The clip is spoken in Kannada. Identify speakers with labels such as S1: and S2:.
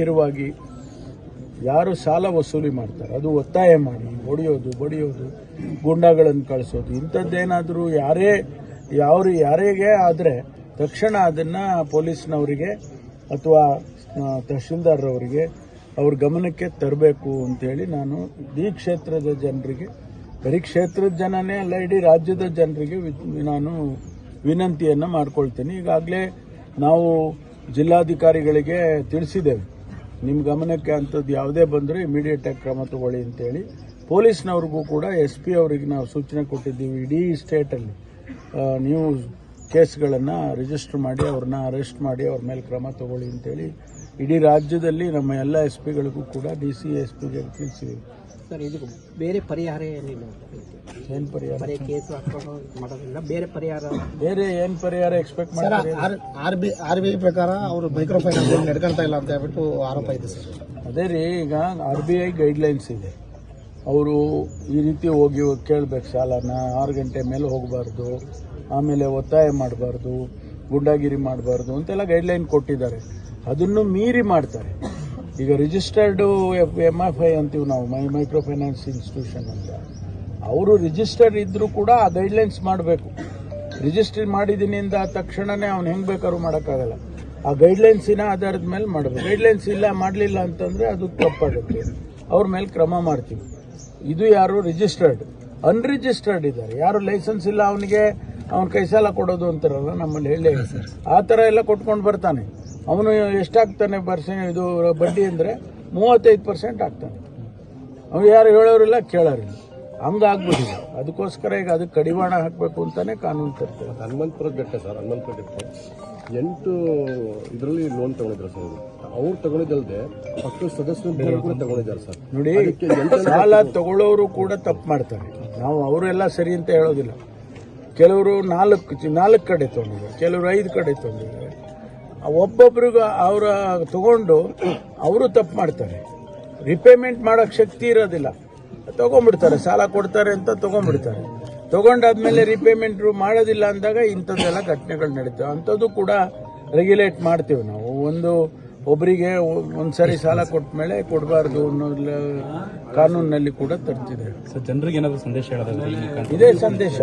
S1: ಬಾಹಿರವಾಗಿ ಯಾರು ಸಾಲ ವಸೂಲಿ ಮಾಡ್ತಾರೆ? ಅದು ಒತ್ತಾಯ ಮಾಡಿ, ಹೊಡೆಯೋದು, ಬಡಿಯೋದು, ಗುಂಡಾಗಳನ್ನು ಕಳಿಸೋದು, ಇಂಥದ್ದೇನಾದರೂ ಯಾರೇ ಯಾವ ಯಾರಿಗೆ ಆದರೆ ತಕ್ಷಣ ಅದನ್ನು ಪೊಲೀಸ್ನವರಿಗೆ ಅಥವಾ ತಹಶೀಲ್ದಾರ್ರವರಿಗೆ ಅವ್ರ ಗಮನಕ್ಕೆ ತರಬೇಕು ಅಂತೇಳಿ ನಾನು ಈ ಕ್ಷೇತ್ರದ ಜನರಿಗೆ, ಬರೀ ಕ್ಷೇತ್ರದ ಜನನೇ ಅಲ್ಲ, ಇಡೀ ರಾಜ್ಯದ ಜನರಿಗೆ ನಾನು ವಿನಂತಿಯನ್ನು ಮಾಡ್ಕೊಳ್ತೀನಿ. ಈಗಾಗಲೇ ನಾವು ಜಿಲ್ಲಾಧಿಕಾರಿಗಳಿಗೆ ತಿಳಿಸಿದ್ದೇವೆ. ನಿಮ್ಮ ಗಮನಕ್ಕೆ ಅಂಥದ್ದು ಯಾವುದೇ ಬಂದರೂ ಇಮಿಡಿಯೇಟ್ ಆಗಿ ಕ್ರಮ ತಗೊಳ್ಳಿ ಅಂತೇಳಿ. ಪೊಲೀಸ್ನವ್ರಿಗೂ ಕೂಡ ಎಸ್ ಪಿ ಅವರಿಗೆ ನಾವು ಸೂಚನೆ ಕೊಟ್ಟಿದ್ದೀವಿ ಇಡೀ ಸ್ಟೇಟಲ್ಲಿ ನೀವು ಕೇಸ್ಗಳನ್ನು ರಿಜಿಸ್ಟರ್ ಮಾಡಿ, ಅವ್ರನ್ನ ಅರೆಸ್ಟ್ ಮಾಡಿ, ಅವ್ರ ಮೇಲೆ ಕ್ರಮ ತಗೊಳ್ಳಿ ಅಂತೇಳಿ ಇಡೀ ರಾಜ್ಯದಲ್ಲಿ ನಮ್ಮ ಎಲ್ಲ ಎಸ್ ಪಿಗಳಿಗೂ ಕೂಡ ಡಿ ಸಿ ಎಸ್ ಪಿಗೆ ತಿಳಿಸಿದೆ
S2: ಸರ್ ಇದು ಬೇರೆ ಪರಿಹಾರ ಏನಿಲ್ಲ?
S1: ಏನು ಪರಿಹಾರ?
S2: ಬರೀ ಕೇಸು ಹಾಕೊಂಡು ಮಾಡೋದ್ರಿಂದ ಬೇರೆ ಪರಿಹಾರ
S1: ಬೇರೆ ಏನು ಪರಿಹಾರ ಎಕ್ಸ್ಪೆಕ್ಟ್ ಮಾಡ್ತಾರೆ?
S2: R B R B I ಪ್ರಕಾರ ಅವರು ಮೈಕ್ರೋ ಫೈನಾನ್ಸ್ ನಡ್ಕೊಂತ ಇಲ್ಲ ಅಂತ ಹೇಳ್ಬಿಟ್ಟು ಆರೋಪ ಇದೆ ಸರ್.
S1: ಅದೇ ರೀ ಈಗ ಆರ್ ಬಿ ಐ ಗೈಡ್ಲೈನ್ಸ್ ಇದೆ. ಅವರು ಈ ರೀತಿ ಹೋಗಿ ಕೇಳಬೇಕು ಸಾಲನ ಆರು ಗಂಟೆ ಮೇಲೆ ಹೋಗಬಾರ್ದು ಆಮೇಲೆ ಒತ್ತಾಯ ಮಾಡಬಾರ್ದು ಗುಂಡಾಗಿರಿ ಮಾಡಬಾರ್ದು ಅಂತೆಲ್ಲ ಗೈಡ್ಲೈನ್ ಕೊಟ್ಟಿದ್ದಾರೆ. ಅದನ್ನು ಮೀರಿ ಮಾಡ್ತಾರೆ. ಈಗ ರಿಜಿಸ್ಟರ್ಡು ಎಂ ಎಫ್ ಐ ಅಂತೀವಿ ನಾವು ಮೈ ಮೈಕ್ರೋ ಫೈನಾನ್ಸ್ ಇನ್ಸ್ಟಿಟ್ಯೂಷನ್ ಅಂತ. ಅವರು ರಿಜಿಸ್ಟರ್ ಇದ್ದರೂ ಕೂಡ ಆ ಗೈಡ್ಲೈನ್ಸ್ ಮಾಡಬೇಕು. ರಿಜಿಸ್ಟರ್ ಮಾಡಿದ್ದೀನಿ ಅಂದ ತಕ್ಷಣನೇ ಅವ್ನು ಹೆಂಗೆ ಬೇಕಾದ್ರೂ ಮಾಡೋಕ್ಕಾಗಲ್ಲ. ಆ ಗೈಡ್ಲೈನ್ಸಿನ ಆಧಾರದ ಮೇಲೆ ಮಾಡಬೇಕು. ಗೈಡ್ಲೈನ್ಸ್ ಇಲ್ಲ ಮಾಡಲಿಲ್ಲ ಅಂತಂದರೆ ಅದು ತಪ್ಪಾಗುತ್ತೆ. ಅವ್ರ ಮೇಲೆ ಕ್ರಮ ಮಾಡ್ತೀವಿ. ಇದು ಯಾರು? ರಿಜಿಸ್ಟರ್ಡ್ ಅನ್ರಿಜಿಸ್ಟರ್ಡ್ ಇದ್ದಾರೆ. ಯಾರು ಲೈಸೆನ್ಸ್ ಇಲ್ಲ ಅವನಿಗೆ ಅವ್ನು ಕೈ ಸಾಲ ಕೊಡೋದು ಅಂತಾರಲ್ಲ ನಮ್ಮಲ್ಲಿ ಹೇಳಿ. ಆ ಥರ ಎಲ್ಲ ಕೊಟ್ಕೊಂಡು ಬರ್ತಾನೆ. ಅವನು ಎಷ್ಟಾಗ್ತಾನೆ ಪರ್ಸೆಂಟ್ ಇದು ಬಡ್ಡಿ ಅಂದರೆ ಮೂವತ್ತೈದು ಪರ್ಸೆಂಟ್ ಆಗ್ತಾನೆ. ಅವ್ನು ಯಾರು ಹೇಳೋರಿಲ್ಲ ಕೇಳೋರಿಲ್ಲ. ಹಂಗಾಗ್ಬಿಟ್ಟಿದೆ ಅದಕ್ಕೋಸ್ಕರ ಈಗ ಅದಕ್ಕೆ ಕಡಿವಾಣ ಹಾಕಬೇಕು ಅಂತಲೇ ಕಾನೂನು ತರ್ತೇವೆ
S3: ಹನುಮಂತಪುರ ಬೆಟ್ಟ ಸರ್ ಹನುಮಂತಪುರ ಬೆಟ್ಟ. ಎಂಟು ಇದರಲ್ಲಿ ಲೋನ್ ತಗೊಂಡಿದ್ರು ಸರ್ ಅವ್ರು. ಅವ್ರು ತಗೊಂಡಿದ್ದಲ್ದೆ ಪಕ್ಕದ ಸದಸ್ಯರು ಕೂಡ ತಗೊಂಡಿದ್ದಾರೆ ಸರ್.
S1: ನೋಡಿ ಸಾಲ ತಗೊಳ್ಳೋರು ಕೂಡ ತಪ್ಪು ಮಾಡ್ತಾರೆ. ನಾವು ಅವರೆಲ್ಲ ಸರಿ ಅಂತ ಹೇಳೋದಿಲ್ಲ. ಕೆಲವರು ನಾಲ್ಕು ನಾಲ್ಕು ಕಡೆ ತೊಗೊಂಡಿದ್ದಾರೆ. ಕೆಲವರು ಐದು ಕಡೆ ತೊಗೊಂಡಿದ್ದಾರೆ. ಒಬ್ಬೊಬ್ರಿಗೆ ಅವರ ತಗೊಂಡು ಅವರು ತಪ್ಪು ಮಾಡ್ತಾರೆ. ರಿಪೇಮೆಂಟ್ ಮಾಡೋಕ್ಕೆ ಶಕ್ತಿ ಇರೋದಿಲ್ಲ. ತೊಗೊಂಡ್ಬಿಡ್ತಾರೆ ಸಾಲ ಕೊಡ್ತಾರೆ ಅಂತ ತೊಗೊಂಡ್ಬಿಡ್ತಾರೆ. ತೊಗೊಂಡಾದ್ಮೇಲೆ ರಿಪೇಮೆಂಟ್ ಮಾಡೋದಿಲ್ಲ ಅಂದಾಗ ಇಂಥದ್ದೆಲ್ಲ ಘಟನೆಗಳು ನಡೀತವೆ. ಅಂಥದ್ದು ಕೂಡ ರೆಗ್ಯುಲೇಟ್ ಮಾಡ್ತೀವಿ ನಾವು. ಒಂದು ಒಬ್ಬರಿಗೆ ಒಂದ್ಸರಿ ಸಾಲ ಕೊಟ್ಟ ಮೇಲೆ ಕೊಡಬಾರ್ದು ಅನ್ನೋ ಕಾನೂನಿನಲ್ಲಿ ಕೂಡ ತರ್ತಿದೆ
S4: ಸರ್ ಜನರಿಗೆ ಏನಾದರೂ ಸಂದೇಶ
S1: ಇದೇ ಸಂದೇಶ.